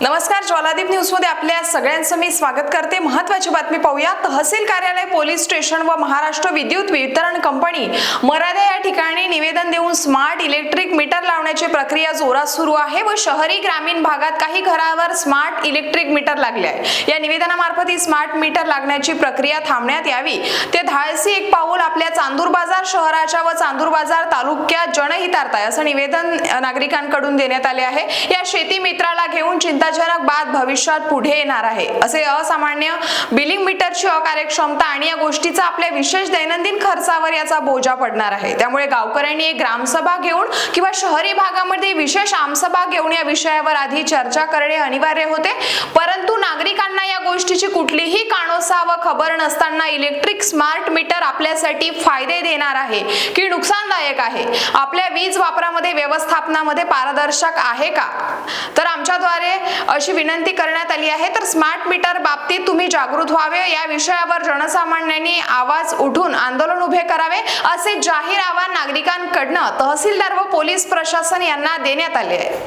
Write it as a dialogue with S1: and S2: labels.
S1: नमस्कार ज्वालादीप न्यूजमध्ये आपल्या सगळ्यांचं मी स्वागत करते. महत्वाची बातमी पाहूया तहसील कार्यालय पोलीस स्टेशन व महाराष्ट्र विद्युत वितरण कंपनी मराठा या ठिकाणी निवेदन देऊन स्मार्ट इलेक्ट्रिक मीटर लावण्याची प्रक्रिया जोरात सुरू आहे व शहरी ग्रामीण भागात काही घरावर स्मार्ट इलेक्ट्रिक मीटर लागले आहे. या निवेदनामार्फत ही स्मार्ट मीटर लागण्याची प्रक्रिया थांबण्यात यावी. ते धाडसी एक पाऊल आपल्या चांदूर बाजार शहराच्या व चांदूर बाजार तालुक्यात जनहितार्थ आहे असं निवेदन नागरिकांकडून देण्यात आले आहे. या शेती मित्राला घेऊन चिंताजनक बाद भविष्यात पुढे येणार आहे. असे असामान्य बिलिंग मीटरची अकार्यक्षमता आणि या गोष्टीचा आपल्या विशेष दैनंदिन खर्चावर याचा बोजा पडणार आहे. त्यामुळे गावकऱ्यांनी एक ग्रामसभा घेऊन किंवा शहरी भागामध्ये विशेष आमसभा घेऊन या विषयावर आधी चर्चा करणे अनिवार्य होते. परंतु नागरिकांना या गोष्टीची कुठलीही कानोसा व खबर नसताना इलेक्ट्रिक स्मार्ट मीटर आपल्यासाठी फायदे देणार आहे की नुकसानदायक आहे? आपल्या वीज वापरामध्ये व्यवस्थापनामध्ये पारदर्शक आहे का? तर आमच्याद्वारे अशी विनंती करण्यात आली आहे. तर स्मार्ट मीटर बाबतीत तुम्ही जागृत व्हावे. या विषयावर जनसामान्यांनी आवाज उठून आंदोलन उभे करावे असे जाहीर आवाहन नागरिकांकडनं तहसीलदार व पोलीस प्रशासन यांना देण्यात आले आहे.